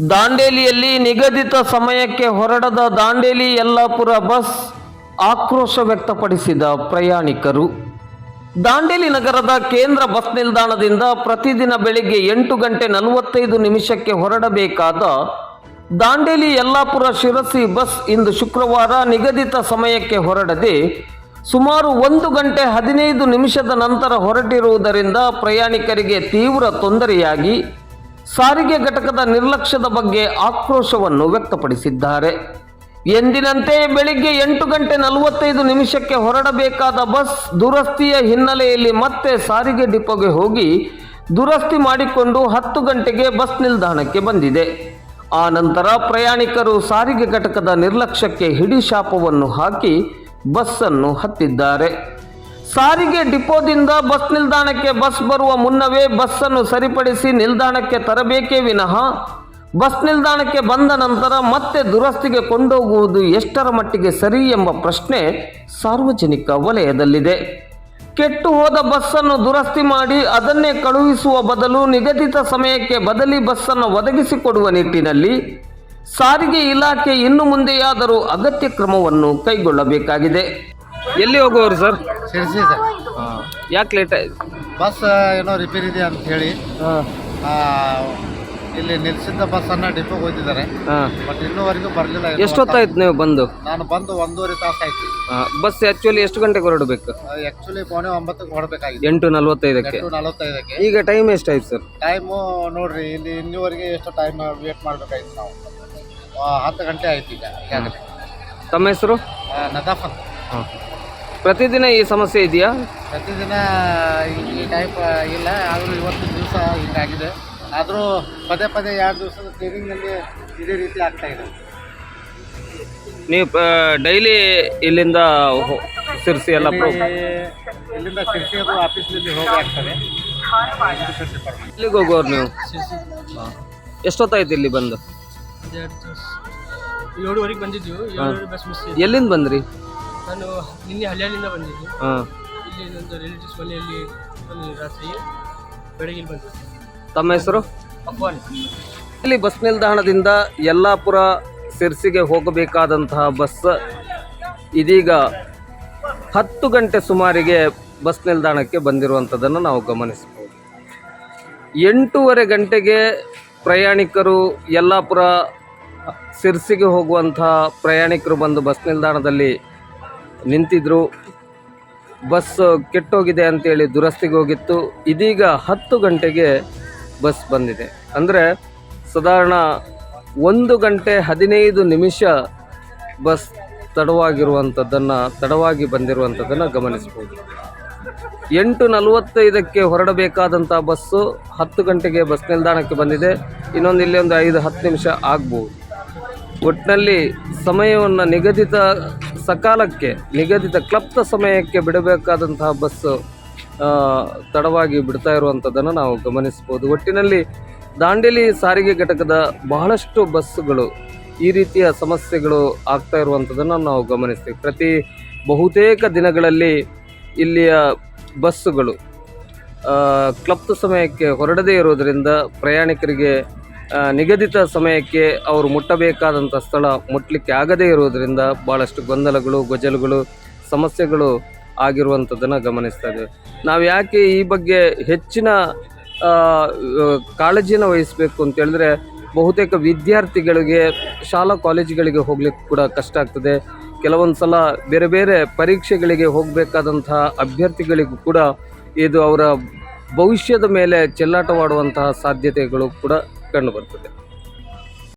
ದಾಂಡೇಲಿಯಲ್ಲಿ ನಿಗದಿತ ಸಮಯಕ್ಕೆ ಹೊರಡದ ದಾಂಡೇಲಿ ಯಲ್ಲಾಪುರ ಬಸ್ ಆಕ್ರೋಶ ವ್ಯಕ್ತಪಡಿಸಿದ ಪ್ರಯಾಣಿಕರು. ದಾಂಡೇಲಿ ನಗರದ ಕೇಂದ್ರ ಬಸ್ ನಿಲ್ದಾಣದಿಂದ ಪ್ರತಿದಿನ ಬೆಳಿಗ್ಗೆ ಎಂಟು ಗಂಟೆ ನಲವತ್ತೈದು ನಿಮಿಷಕ್ಕೆ ಹೊರಡಬೇಕಾದ ದಾಂಡೇಲಿ ಯಲ್ಲಾಪುರ ಶಿರಸಿ ಬಸ್ ಇಂದು ಶುಕ್ರವಾರ ನಿಗದಿತ ಸಮಯಕ್ಕೆ ಹೊರಡದೆ ಸುಮಾರು ಒಂದು ಗಂಟೆ ಹದಿನೈದು ನಿಮಿಷದ ನಂತರ ಹೊರಟಿರುವುದರಿಂದ ಪ್ರಯಾಣಿಕರಿಗೆ ತೀವ್ರ ತೊಂದರೆಯಾಗಿ ಸಾರಿಗೆ ಘಟಕದ ನಿರ್ಲಕ್ಷ್ಯದ ಬಗ್ಗೆ ಆಕ್ರೋಶವನ್ನು ವ್ಯಕ್ತಪಡಿಸಿದ್ದಾರೆ. ಎಂದಿನಂತೆ ಬೆಳಿಗ್ಗೆ ಎಂಟು ಗಂಟೆ ನಲವತ್ತೈದು ನಿಮಿಷಕ್ಕೆ ಹೊರಡಬೇಕಾದ ಬಸ್ ದುರಸ್ತಿಯ ಹಿನ್ನೆಲೆಯಲ್ಲಿ ಮತ್ತೆ ಸಾರಿಗೆ ಡಿಪೋಗೆ ಹೋಗಿ ದುರಸ್ತಿ ಮಾಡಿಕೊಂಡು ಹತ್ತು ಗಂಟೆಗೆ ಬಸ್ ನಿಲ್ದಾಣಕ್ಕೆ ಬಂದಿದೆ. ಆ ನಂತರ ಪ್ರಯಾಣಿಕರು ಸಾರಿಗೆ ಘಟಕದ ನಿರ್ಲಕ್ಷ್ಯಕ್ಕೆ ಹಿಡಿ ಶಾಪವನ್ನು ಹಾಕಿ ಬಸ್ಸನ್ನು ಹತ್ತಿದ್ದಾರೆ. ಸಾರಿಗೆ ಡಿಪೋದಿಂದ ಬಸ್ ನಿಲ್ದಾಣಕ್ಕೆ ಬಸ್ ಬರುವ ಮುನ್ನವೇ ಬಸ್ಸನ್ನು ಸರಿಪಡಿಸಿ ನಿಲ್ದಾಣಕ್ಕೆ ತರಬೇಕೇ ವಿನಃ ಬಸ್ ನಿಲ್ದಾಣಕ್ಕೆ ಬಂದ ನಂತರ ಮತ್ತೆ ದುರಸ್ತಿಗೆ ಕೊಂಡೋಗುವುದು ಎಷ್ಟರ ಮಟ್ಟಿಗೆ ಸರಿ ಎಂಬ ಪ್ರಶ್ನೆ ಸಾರ್ವಜನಿಕ ವಲಯದಲ್ಲಿದೆ. ಕೆಟ್ಟು ಹೋದ ಬಸ್ಸನ್ನು ದುರಸ್ತಿ ಮಾಡಿ ಅದನ್ನೇ ಕಳುಹಿಸುವ ಬದಲು ನಿಗದಿತ ಸಮಯಕ್ಕೆ ಬದಲಿ ಬಸ್ಸನ್ನು ಒದಗಿಸಿಕೊಡುವ ನಿಟ್ಟಿನಲ್ಲಿ ಸಾರಿಗೆ ಇಲಾಖೆ ಇನ್ನು ಮುಂದೆಯಾದರೂ ಅಗತ್ಯ ಕ್ರಮವನ್ನು ಕೈಗೊಳ್ಳಬೇಕಾಗಿದೆ. ಎಲ್ಲಿ ಹೋಗುವವರು ಸರ್? ಶಿರ್ಸಿ ಸರ್ ಯಾಕೆ ಲೇಟ್ ಆಯ್ತು? ಬಸ್ ಏನೋ ರಿಪೇರ್ ಇದೆ ಅಂತ ಹೇಳಿ. ಆ, ಇಲ್ಲಿ ನಿಲ್ಸಿದ್ದ ಬಸ್ಸನ್ನು ಡಿಪೋಗೆ ಹೋಗಿದ್ದಾರೆ ಹಾಂ. ಬಟ್ ಇನ್ನೂವರೆಗೂ ಬರಲಿಲ್ಲ ಎಷ್ಟೊತ್ತಾಯ್ತು ನೀವು ಬಂದು? ನಾನು ಬಂದು ಒಂದೂವರೆ ತಾಸು ಆಯ್ತು. ಬಸ್ ಆ್ಯಕ್ಚುಲಿ ಎಷ್ಟು ಗಂಟೆಗೆ ಹೊರಡಬೇಕು? ಆ್ಯಕ್ಚುಲಿ ಪೌಣೆ ಒಂಬತ್ತಕ್ಕೆ ಹೊರಡಬೇಕಾಗಿದೆ. ಎಂಟು ನಲ್ವತ್ತೈದಕ್ಕೆ? ಎಂಟು ನಲವತ್ತೈದಕ್ಕೆ. ಈಗ ಟೈಮ್ ಎಷ್ಟಾಯ್ತು ಸರ್ ಟೈಮು ನೋಡ್ರಿ ಇಲ್ಲಿ ಇನ್ನೂವರೆಗೆ ಎಷ್ಟು ಟೈಮ್ ವೇಟ್ ಮಾಡಬೇಕಾಗಿತ್ತು ನಾವು. ಆ, ಹತ್ತು ಗಂಟೆ ಆಯ್ತು ಈಗ. ಈಗಾಗಲೇ ತಮ್ಮ ಹೆಸರು? ನದಾಫತ್ ನದಾಫ್ ಅಂತ ಪ್ರತಿದಿನ ಈ ಸಮಸ್ಯೆ ಇದೆಯಾ? ಪ್ರತಿದಿನ ಈ ಟೈಪ್ ಇಲ್ಲ. ಆದರೂ ಇವತ್ತು ದಿವಸ ಹಿಂಗಾಗಿದೆ. ಆದರೂ ಪದೇ ಪದೇ ಎರಡು ದಿವಸದ ಕ್ಲೀನಿಂಗ್ನಲ್ಲಿ ಇದೇ ರೀತಿ ಆಗ್ತಾ ಇದೆ. ನೀವು ಡೈಲಿ ಇಲ್ಲಿಂದ ಹೊ- ಸಿರ್ಸಿ ಎಲ್ಲ ಇಲ್ಲಿಂದ ಇಲ್ಲಿ- ಇಲ್ಲಿಂದ ಶಿರ್ಸಿಯದು ಆಫೀಸ್ನಲ್ಲಿ ಹೋಗಿ ಆಗ್ತದೆ. ಎಲ್ಲಿಗೆ ಹೋಗೋರು ನೀವು? ಎಷ್ಟೊತ್ತಾಯ್ತು ಇಲ್ಲಿ ಬಂದು? ಏಳುವರೆಗೆ ಬಂದಿದ್ದೀವಿ ಏಳುವರೆ ಬಸ್ ಮಿಸ್ ಎಲ್ಲಿಂದ ಬಂದ್ರಿ? ನಾನು ನಿನ್ನೆ ಹಳ್ಳಿಯಿಂದ ಬಂದಿದ್ದೆ. ಹಾಂ. ಇಲ್ಲಿ ನಂದು ರಿಲೇಟಿವ್ಸ್ ಮನೆಯಲ್ಲಿ ರಾತ್ರಿ ಬೆಳಗ್ಗೆ ಬಂದಿದ್ದೆ ತಮ್ಮ ಹೆಸರು? ಅಫ್ವಾನ್. ಇಲ್ಲಿ ಬಸ್ ನಿಲ್ದಾಣದಿಂದ ಯಲ್ಲಾಪುರ ಸಿರ್ಸಿಗೆ ಹೋಗಬೇಕಾದಂತಹ ಬಸ್ ಇದೀಗ ಹತ್ತು ಗಂಟೆ ಸುಮಾರಿಗೆ ಬಸ್ ನಿಲ್ದಾಣಕ್ಕೆ ಬಂದಿರುವಂಥದ್ದನ್ನು ನಾವು ಗಮನಿಸಬಹುದು. ಎಂಟೂವರೆ ಗಂಟೆಗೆ ಪ್ರಯಾಣಿಕರು ಯಲ್ಲಾಪುರ ಸಿರ್ಸಿಗೆ ಹೋಗುವಂತಹ ಪ್ರಯಾಣಿಕರು ಬಂದು ಬಸ್ ನಿಲ್ದಾಣದಲ್ಲಿ ನಿಂತಿದ್ರು. ಬಸ್ ಕೆಟ್ಟೋಗಿದೆ ಅಂತೇಳಿ ದುರಸ್ತಿಗೆ ಹೋಗಿತ್ತು. ಇದೀಗ ಹತ್ತು ಗಂಟೆಗೆ ಬಸ್ ಬಂದಿದೆ. ಅಂದರೆ ಸಾಧಾರಣ ಒಂದು ಗಂಟೆ ಹದಿನೈದು ನಿಮಿಷ ಬಸ್ ತಡವಾಗಿರುವಂಥದ್ದನ್ನು ತಡವಾಗಿ ಬಂದಿರುವಂಥದ್ದನ್ನು ಗಮನಿಸ್ಬೋದು ಎಂಟು ನಲವತ್ತೈದಕ್ಕೆ ಹೊರಡಬೇಕಾದಂಥ ಬಸ್ಸು ಹತ್ತು ಗಂಟೆಗೆ ಬಸ್ ನಿಲ್ದಾಣಕ್ಕೆ ಬಂದಿದೆ. ಇನ್ನೊಂದು ಇಲ್ಲಿ ಒಂದು ಐದು ಹತ್ತು ನಿಮಿಷ ಆಗ್ಬೋದು. ಒಟ್ಟಿನಲ್ಲಿ ಸಮಯವನ್ನು ನಿಗದಿತ ಸಕಾಲಕ್ಕೆ, ನಿಗದಿತ ಕ್ಲಪ್ತ ಸಮಯಕ್ಕೆ ಬಿಡಬೇಕಾದಂತಹ ಬಸ್ಸು ತಡವಾಗಿ ಬಿಡ್ತಾ ಇರುವಂಥದ್ದನ್ನು ನಾವು ಗಮನಿಸ್ಬೋದು ಒಟ್ಟಿನಲ್ಲಿ ದಾಂಡೇಲಿ ಸಾರಿಗೆ ಘಟಕದ ಬಹಳಷ್ಟು ಬಸ್ಸುಗಳು ಈ ರೀತಿಯ ಸಮಸ್ಯೆಗಳು ಆಗ್ತಾ ಇರುವಂಥದ್ದನ್ನು ನಾವು ಗಮನಿಸ್ತೀವಿ. ಪ್ರತಿ ಬಹುತೇಕ ದಿನಗಳಲ್ಲಿ ಇಲ್ಲಿಯ ಬಸ್ಸುಗಳು ಕ್ಲಪ್ತ ಸಮಯಕ್ಕೆ ಹೊರಡದೇ ಇರೋದರಿಂದ ಪ್ರಯಾಣಿಕರಿಗೆ ನಿಗದಿತ ಸಮಯಕ್ಕೆ ಅವರು ಮುಟ್ಟಬೇಕಾದಂಥ ಸ್ಥಳ ಮುಟ್ಟಲಿಕ್ಕೆ ಆಗದೇ ಇರುವುದರಿಂದ ಭಾಳಷ್ಟು ಗೊಂದಲಗಳು, ಗೊಜಲುಗಳು, ಸಮಸ್ಯೆಗಳು ಆಗಿರುವಂಥದ್ದನ್ನು ಗಮನಿಸ್ತಾ ಇದ್ದೇವೆ. ನಾವು ಯಾಕೆ ಈ ಬಗ್ಗೆ ಹೆಚ್ಚಿನ ಕಾಳಜಿನ ವಹಿಸಬೇಕು ಅಂತೇಳಿದ್ರೆ ಬಹುತೇಕ ವಿದ್ಯಾರ್ಥಿಗಳಿಗೆ, ಶಾಲಾ ಕಾಲೇಜುಗಳಿಗೆ ಹೋಗ್ಲಿಕ್ಕೆ ಕೂಡ ಕಷ್ಟ ಆಗ್ತದೆ. ಕೆಲವೊಂದು ಸಲ ಬೇರೆ ಬೇರೆ ಪರೀಕ್ಷೆಗಳಿಗೆ ಹೋಗಬೇಕಾದಂತಹ ಅಭ್ಯರ್ಥಿಗಳಿಗೂ ಕೂಡ ಇದು ಅವರ ಭವಿಷ್ಯದ ಮೇಲೆ ಚೆಲ್ಲಾಟವಾಡುವಂತಹ ಸಾಧ್ಯತೆಗಳು ಕೂಡ ಕಂಡುಬರ್ತದೆ